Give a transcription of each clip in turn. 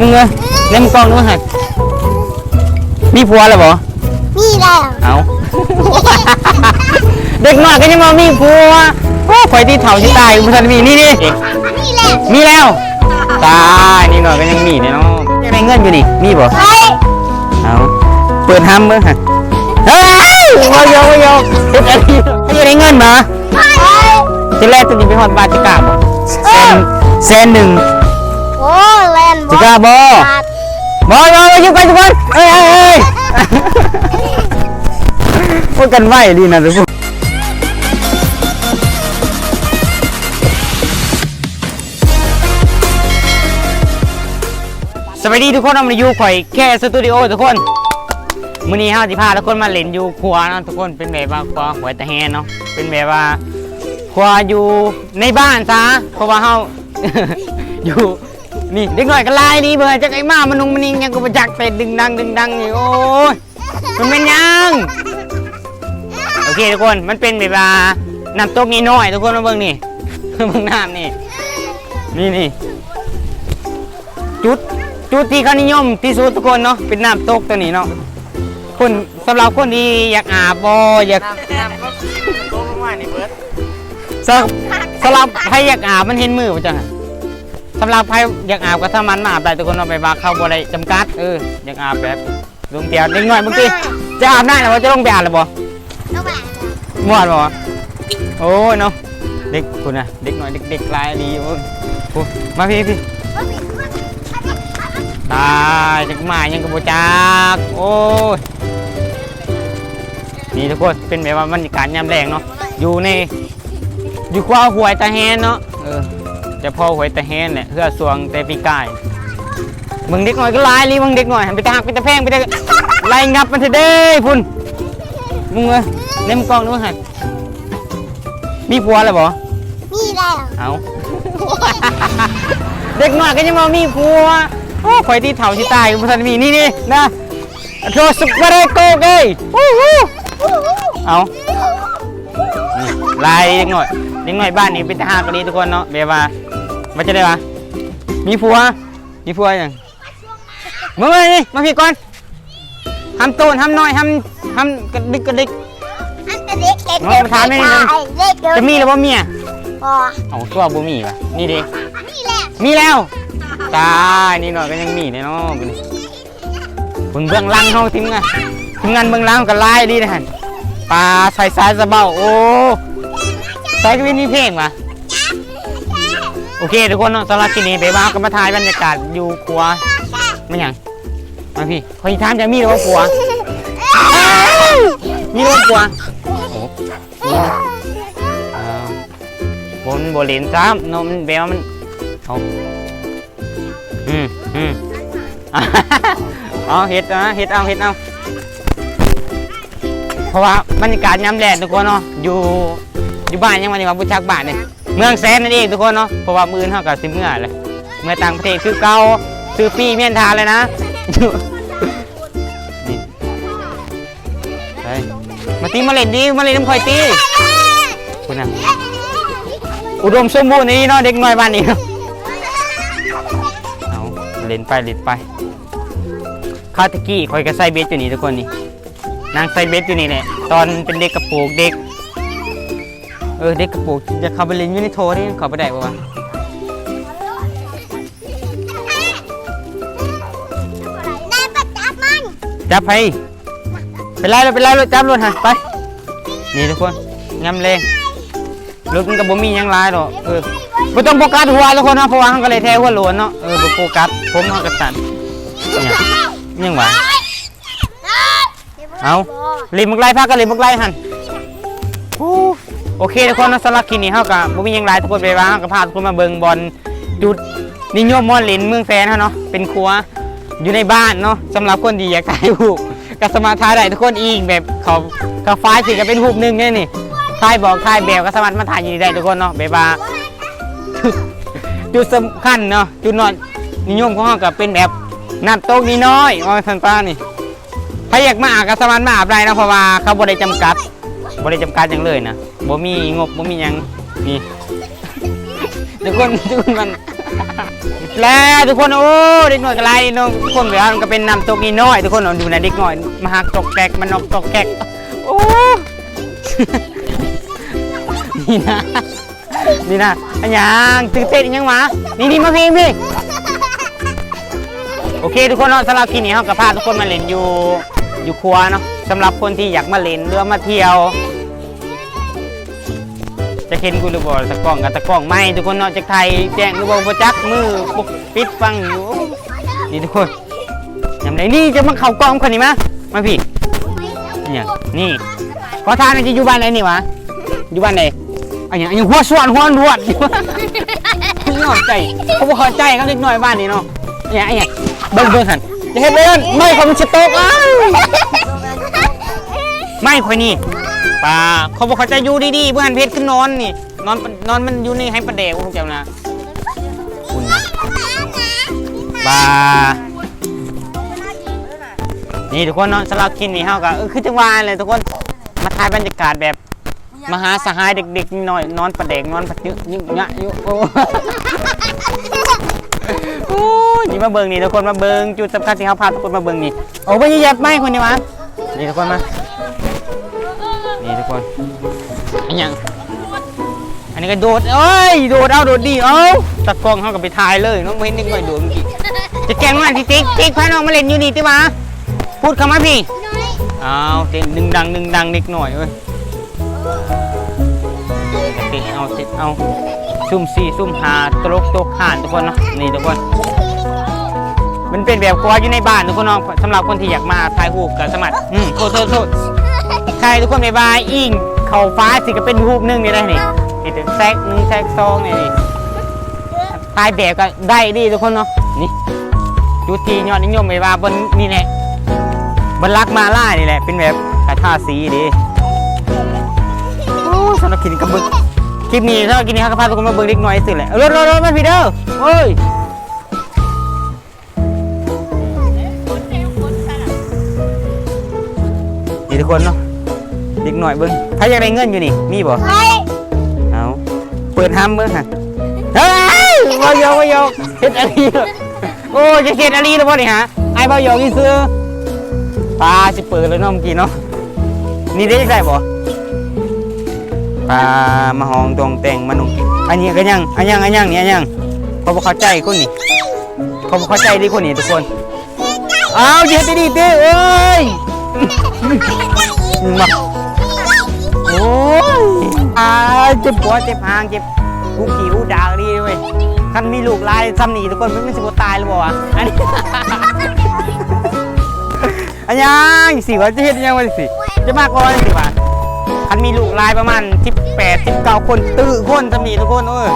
มึงเอ้ยเล่มกล้องนู้นหันมีผัวแล้วบ่มีแล้วเอาเด็กน้อยก็ยังมามีผัวโอ้ข่อยที่เฒ่าที่ตายผู้ทันมีนี่นี่มีแล้วมีแล้วตายนี่หน่อยก็ยังมีเนี่ยเนาะยังได้เงินอยู่นี่มีบ่เฮ้ยเอาเปิดห้ามเบิ่งฮะเฮ้ยโยโยโยเฮ็ดอะไรให้ยังได้เงินมาเฮ้ยทีแรกตัวนี้ไปฮอดบาทจิกล้าบ่แสนแสนหนึ่ง โอ้แลนบจิกล้าบ่ ขาดบอยบอยอยู่กันทุกคนเอ้ยเอ้ยเอ้ยพูดกันไหวดีนะทุกคนสวัสดีทุกคนเอามาอยู่ข่อยแค่สตูดิโอทุกคนมื้อนี้เฮาสิพาทุกคนมาเล่นอยู่ครัวเนาะทุกคนเป็นแบบว่าครัวหวยตะแฮนเนาะเป็นแบบว่าครัวอยู่ในบ้านซะเพราะว่าเฮา อยู่ นี่เด็กหน่อยก็ไล่นี่เบื่อจักไอ้มามันนุงมันนิงยังก็มาจักเป็ดดึงดังดึงดังนี่โอ้ยมันเป็นหยังโอเคทุกคนมันเป็นแบบว่าน้ำตกนี่น้อยทุกคนมาเบิ่งนี่เบิ่งน้ำนี่นี่นี่จุดจุดที่เขานิยมที่สุดทุกคนเนาะเป็นน้ำตกตัวนี้เนาะคนสำหรับคนที่อยากอาบบ่อยากน้ำก็โตลงมานี่เบิร์ดสำหรับสำหรับใครอยากอาบมันเห็นมือป่ะจังอะ สำหรับใครอยากอาบก็ถ้ามันมาอาบได้ทุกคนเอาไปบาเข้าบ่ได้จำกัดเอออยากอาบแบบลงเตียวเด็กน้อยบางทีจะอาบได้นะว่าจะลงไปอาบหรือบ่ต้องแบบม่วนบ่โอ้ยเนาะเด็กคุณนะเด็กน้อยเด็กเด็กๆหลายดีโอ้ยโอ้ยมาพี่พี่ตายจักมายังกับบ่จักโอ้ยนี่ทุกคนเป็นแบบว่าบรรยากาศยามแรงเนาะอยู่ในอยู่ขวาหวยตาแฮนเนาะเออ จะพอหวยตาแฮนเนี่ยเพื่อสวงแต่ปีกายมึงเด็กหน่อยก็ลายลีมึงเด็กหน่อยหันไปตาหักไปตาแพงไปตาไล่งับมันเถอะเด้พุ่นมึงเอ้ยเล่มกล้องนู้นหันมีผัวแล้วบ่มีแล้วเอาเด็กหน่อยก็ยังมามีผัวโอ้ข่อยที่เฒ่าที่ตายกูทันมีนี่นี่นะโทรสุกบะเรโกเกยวู้วู้เอานี่ลายเด็กหน่อยเด็กหน่อยบ้านนี้เป็นทหารกันดีทุกคนเนาะแบบว่า มันจะได้ปะมีผัว มีผัวยังมาเลยนี่มาพี่ก่อนทำตูนทำน้อยทำทำกระดิกกระดิกอันแต่เด็กเด็กน้องมาถามได้ไงเด็กเด็กจะมีหรือว่าเมียอ๋อเอาตัวบ่มีปะนี่ดิมีแล้วมีแล้วตายนี่หน่อยก็ยังมีเนี่ยเนาะเป็นเบิ่งเบื้องหลังเฮาทีมงานทีมงานเบื้องหลังก็ไล่ดีนะฮะปลาใส่สายสะเบาโอ้ใส่กวินมีเพลงมา โอเค ทุกคนเนาะสำหรับที่นี้ไปบ้านก็มาถ่ายบรรยากาศอยู่ครัวไม่หยังมาพี่คอยถามจะมีหรือว่าครัวมีหรือว่าครัวโอ้โหมีนบนโบเลนซ้ำเนาะมันแปลว่ามันเอาอืมอืมเอาเห็ดนะเห็ดเอาเห็ดเอาเพราะว่าบรรยากาศย้ำแดดทุกคนเนาะอยู่อยู่บ้านยังวันนี้ว่าบุชักบ้านเนี่ย เมืองแสนนั่นเองทุกคนเนาะเพราะว่ามือเท่ากับสิเมื่อเลยเมื่อต่างประเทศคือเกาซื้อปีเมียนทานเลยนะนี่ไปมาตีมาเล่นดีมาเล่นน้ำคอยตีคุณนะอุดมสมบูรณ์นี่เนาะเด็กน้อยบ้านนี้เอาเล่นไปเล่นไปคาตะกี้คอยก็ใส่เบสอยู่นี่ทุกคนนี่นางใส่เบสอยู่นี่แหละตอนเป็นเด็กกระปุกเด็ก เออเด็กกระปุกจะเข้าไปเล่นอยู่ในโทรนี่เข้าไปได้ปะวะได้ประจับมันจับไปเป็นไรเลยเป็นไรเลยจับรถฮะไป นี่ทุกคนงำเลงรถมันกับบ่มีหยังหลายหรอกเออไม่ต้องโฟกัสหัวทุกคนเนาะเพราะว่าเขาก็เลยแท้หัวโหลนเนาะเออบ่โฟกัสผมเขาก็ตัดเนี่ยยังหวะเอาลิมมึกไล่พักกันลิมมึกไล่หัน โอเคทุกคนนาะสำหรับคลิปนี้เฮากับบ่มีหยังหลายทุกคนไปว่าเฮาก็พาทุกคนมาเบิ่งบอลจุดนิยมมอนลินเมืองแฟนเฮาเนาะเป็นครัวอยู่ในบ้านเนาะสำหรับคนที่อยากถ่ายรูปก็สามารถถ่ายได้ทุกคนอีกแบบเขาเขาไฟล์สิก็เป็นรูปหนึงเนี่ยนี่ถ่ายบอกถ่ายแบบก็สามารถมาถ่ายอยู่นี่ได้ทุกคนเนาะแบบว่า จุดสำคัญเนาะจุดนอนนิยมของเฮาก็เป็นแบบน้ำตกนี่น้อยว่าซั่นป้านี่ถ้าอยากมาอาบก็สามารถมาอาบได้นะเพราะว่าเขาบ่ได้จำกัดบ่ได้จำกัดหยังเลยนะ บ่มีงบบ่มีหยังนี่ทุกคนทุกคนมันแล้วทุกคนโอ้เด็กหน่อยกระไรน้องทุกคนเดี๋ยวมันก็เป็นน้ำตกนี่น้อยทุกคนเอาดูนะเด็กหน่อยมาหักตกแกกมันนอกตกแกกโอ้นี่นะนี่นะอันยังตื่นเต้นยังหวะนี่นี่มาเพลงพี่โอเค ทุกคนเนาะสำหรับคลิปนี้เราก็พาทุกคนมาเล่นอยู่อยู่ครัวเนาะสำหรับคนที่อยากมาเล่นหรือมาเที่ยว จะเห็นกูหรือบ่ตะกล้องกับตะกล้องไม่ทุกคนเนาะจากไทยแจ้งหรือบ่บ่จักมือปกปิดฟังอยู่นี่ทุกคนยำไดนี่จะมาเข้ากล้องคนนี้มามาพี่เนี่ยนี่ขอทานหน่อยจะอยู่บ้านไหนนี่วะอยู่บ้านไหนอันนี้อันนี้หัวสวนหัวรวดนี่หน่อยใจเขาบ่เข้าใจเขาเล็กน้อยบ้านนี้เนาะเนี่ยอันนี้เบิ่งเบิ่งหันจะเห็นเบิ่งไม่เขามันจะตกอ้าวไม่ค่อยนี่ ป่าเขาบอกเขาจะอยู่ดีๆเพื่อนเพชรขึ้นนอนนี่ นอนนอนมันอยู่ในให้ประเดวพวกเจ้านะคุณนะป่านี่ทุกคนเนาะสำหรับคลิปนี้เฮาก็คือจังหวะเลยทุกคนมาถ่ายบรรยากาศแบบมหาสหายเด็กๆนิดหน่อยนอนประเดกนอนประยึกยึกยะยุโอ้โอ้ยนี่มาเบิ่งนี่ทุกคนมาเบิ่งจุดสำคัญที่เฮาพาทุกคนมาเบิ่งนี่โอ้ยยับไม่คนนี้วะนี่ทุกคนมา นี่ทุกคนอันยังอันนี้ก็โดดเอ้ยโดดเอาโดดดีเอาตะกล้องเขาก็ไปถ่ายเลยน้องเห็นนิดหน่อยโดดเมื่อกี้จะแกล้งมันที่ติ๊กติ๊กพาน้องมาเล่นอยู่นี่ติมาพูดคำว่าพี่เอาเต้นดึงดังดึงดังนิดหน่อยเว้ยเต้นเอาเต้นเอาซุ่มสี่ซุ่มหาตลกตกห่านทุกคนเนาะนี่ทุกคนมันเป็นแบบครัวอยู่ในบ้านทุกคนเนาะสำหรับคนที่อยากมาถ่ายรูปกับสมัครอืมโทษโทษโทษ ใครทุกคนบายบายอิงเข่าฟ้าสิก็เป็นรูปหนึงนี่ได้นี่นี่ถึงแซกหนึ่งแซกสองนี่นี่ตายแบบก็ได้ดีทุกคนเนาะนี่จุดที่ยอดนิยมบายบาบนนี่แหละบนลักมาล่านี่แหละเป็นแบบกระทาสีดีโอ้สำหรับคลิปนี้ก็เบึกคลิปนี้ถ้าคลิปนี้เขาก็พาทุกคนมาเบิ่งเล็กน้อยสุดแหละรถรถรถมาพี่เด้อโอ้ย กคนเนาะเด็กหน่อยเบิ้งถ้าอยากได้เงินอยู่นี่มีบ่เฮ้ยเอาเปิดห้ามเบิ้งฮะเฮ้ยบอยกบอยกเฮ็ดอะไรเหรอโอ้จะเฮ็ดอะไรหรือบ่นี่ฮะไอ้บอยกนี่ซื้อปลาสิเปิดเลยเน้องกินเนาะนี่ได้ใส่บ่ปลามาหองตรงแต่งมาหนุ่มอันนี้ก็ยังอันยังอันยังนี่อันยังเขาบ่เข้าใจคนนี่เขาบ่เข้าใจดิคนนี่ทุกคนเอาเฮ็ดดีๆเด้อเอ้ย มาโอ้ยอาเจ็บหัวเจ็บหางเจ็บหูขี้หูดากดีเว้ยคันมีลูกลายซ้ำนี่ทุกคนไม่สิบตายหรือเปล่าวะอันนี้อันยังสิว่าจะเห็นยังวะสิจะมากกว่าสิวะคันมีลูกลายประมาณ18 19คนตื้อคนซ้ำนี่ทุกคนเออ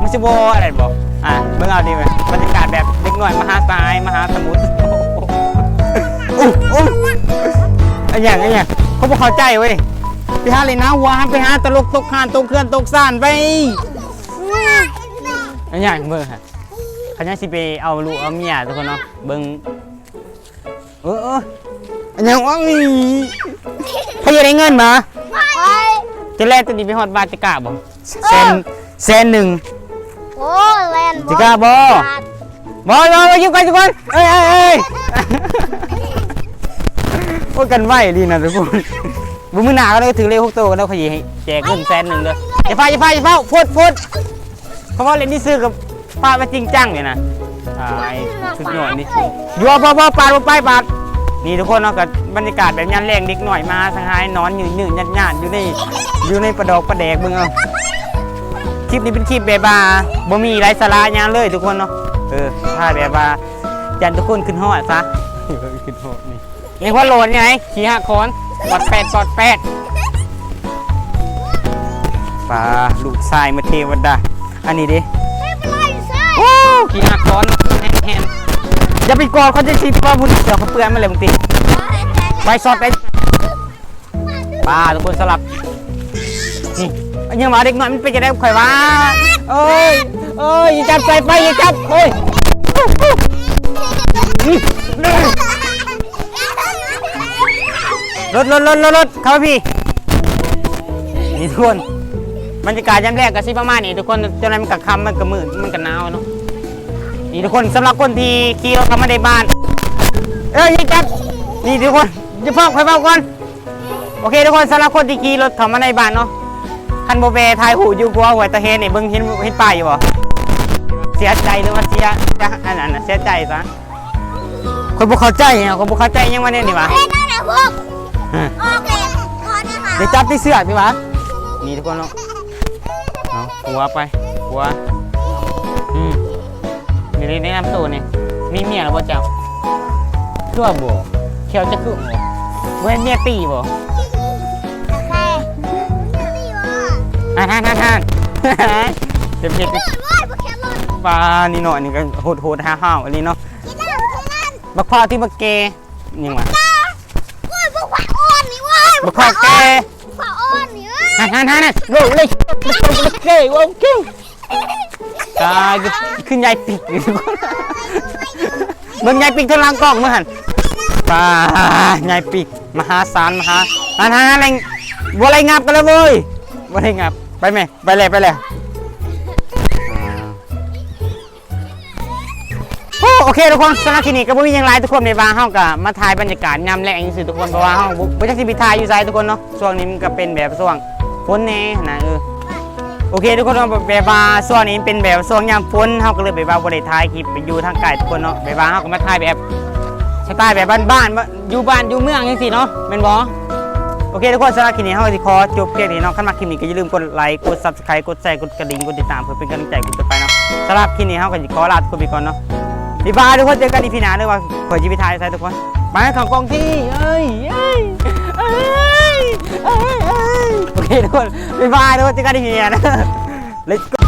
มันสิบอะไรบอกอะเบิ่งเอาดีไหมบรรยากาศแบบเด็กหน่อยมหาทรายมหาสมุทร อ้โอ้อันอย่างอันอย่างเขาบอกเขาใจเว้ยไปหาเลยนะวาไปหาตลกตกหานตกเคลื่อนตกซ่านไปอันอย่างเบิ่งฮะเขาจะสิไปเอาลูกเอาเมียทุกคนเนาะเบิ่งเออเอออันอย่างว่าอีเขาจะได้เงินมาเฮ้ยจะแลกตัวนี้ไปฮอดบาทจะกล้าบ่แสนแสนหนึ่งโอ้แลนบ่จะกล้าบ่บ่บ่ยู่กันทุกคนเอ้ยเอ้ย เอ้ยโอ้ยกันไหวดีนะทุกคนบุมือหนาก็ได้ถือเลขหกตัวก็ได้ขยี้ให้แจกเงินแสนหนึ่งเลยอย่าฟ้าอย่าฟ้าอย่าฟ้าพูดพูดเพราะว่าเล่นที่ซื้อกับป้ามาจริงจังเลยนะตายสุดยอดนี่อยู่พอพอปาดบ่ไปปาดนี่ทุกคนเนาะกับบรรยากาศแบบยันแรงเด็กหน่อยมาสังหายนอนยืนยืนยัดยัดอยู่ในอยู่ในประดอกประแดกเบิ่งเอาคลิปนี้เป็นคลิปแบบว่าบ่มีไร้สาระหยังเลยทุกคนเนาะเออถ้าแบบว่ายันทุกคนขึ้นฮอดซะขึ้นฮอดนี่ เรียกว่าโหลดไงขี่หักคอนปอดแปดปอดแปดปลาลูกชายมาเทวดาอันนี้ดิโอ้ขี่หักก้อนแฮนๆอย่าไปกอดเขาจะชิปว่าบุญเสือเขาเปื่อนมาเลยบางทีไปสอดไปป้าทุกคนสลับนี่อันยังมาเด็กน้อยมันเป็นจะได้ข่อยว่าโอ้ยโอ้ยอย่าจับใส่ไปอย่าจับโอ้ยนี่ รถรถรถรถรถเข้าพี่ นี่ทุกคนบรรยากาศยามแรกก็สิประมาณนี้ทุกคนจนนั้นมันกับคำมันกับมืดมันกับหนาวเนาะนี่ทุกคนสำหรับคนที่ขี่รถเข้ามาในบ้าน เอ้ยยังจับนี่ทุกคนจะพอกไปเบาก่อนโอเคทุกคนสำหรับคนที่ขี่รถเข้ามาในบ้านเนาะคันโบเบทายหูอยู่กลัวหัวตะเฮนนี่เบิ่งเห็นเห็นป้ายอยู่บ่เสียใจหรือว่าเสียอันนั้นเสียใจซะคนบ่เข้าใจเนี่ยคนบ่เข้าใจยังว่าเนี่ยนี่วะ เล่นได้นะพวกเออโอเคขอได้ไหมเดี๋ยวจับที่เสือกดีวะนี่ทุกคนเนาะเอาหัวไปหัวอืมนี่ได้แนะนำตัวนี่มีเมียแล้วบ่เจ้าชั่วบ่เขียวจะกึ่งบ่เว้นเมียตีบ่โอเคนี่วะฮ่าฮ่าฮ่าฮ่าเจ็บเจ็บเปิดว่าโปเกมอนปลานี่เนาะนี่ก็โหดโหดฮ่าฮ่าอันนี้เนาะกินนั่นกินนั่นบักพอที่บักเกยังวะ โอ้ยพวกขวาอ้ อนนี่เว้ยบักพอแกขวาอ้อนนี่เว้ยฮ่าฮ่าฮ่าน่ะโว้เลยบักเกโว้กิ้วตายขึ้นยายปิกอยู่ทุกคนเบิ่งยายปิกทางหลังกล้องเมื่อหันปลายายปิกมหาศาลมหาอันนั้นอะไรบัวไรงับกันแล้วเว้ยบัวไรงับไปไหมไปเลยไปเลย โอ้โอเคทุกคนสำหรับคลินิกก็บ่มีหยังไรทุกคนในบ้านเฮาก็มาถ่ายบรรยากาศยามแลงจังซี่ทุกคนเพราะว่าเฮาบ่บ่จักสิไปถ่ายอยู่ไสทุกคนเนาะช่วงนี้มันก็เป็นแบบช่วงฝนแน่นะเออโอเคทุกคนเนาะแบบว่าช่วงนี้เป็นแบบช่วงยามฝนเฮาก็เลยแบบว่าบ่ได้ถ่ายคลิปไปอยู่ทางไกลทุกคนเนาะแบบว่าเฮาก็มาถ่ายแบบสไตล์แบบบ้านๆบ่อยู่บ้านอยู่เมืองจังซี่เนาะแม่นบ่โอเคทุกคนสำหรับคลิปนี้เราจะขอจบเพียงนี้เนาะขั้นมาคลิปนี้ก็อย่าลืมกดไลค์กด subscribe กดแชร์กดกระดิ่งกดติดตามเพื่อเป็นกำลังใจกันต่อไปเนาะสำหรับคลิปนี้เราก็จะขอลาทุกคนไปก่อนเนาะ พี่ฟ้าทุกคนเจอกันอีพีหน้าด้วยว่าขอชีวิตไทยใส่ทุกคนมาของกองที่เอ้ยเอ้ยเอ้ยเอ้ยโอเคทุกคนพี่ฟ้าทุกคนเจอกันอีพีหน้านะ let's go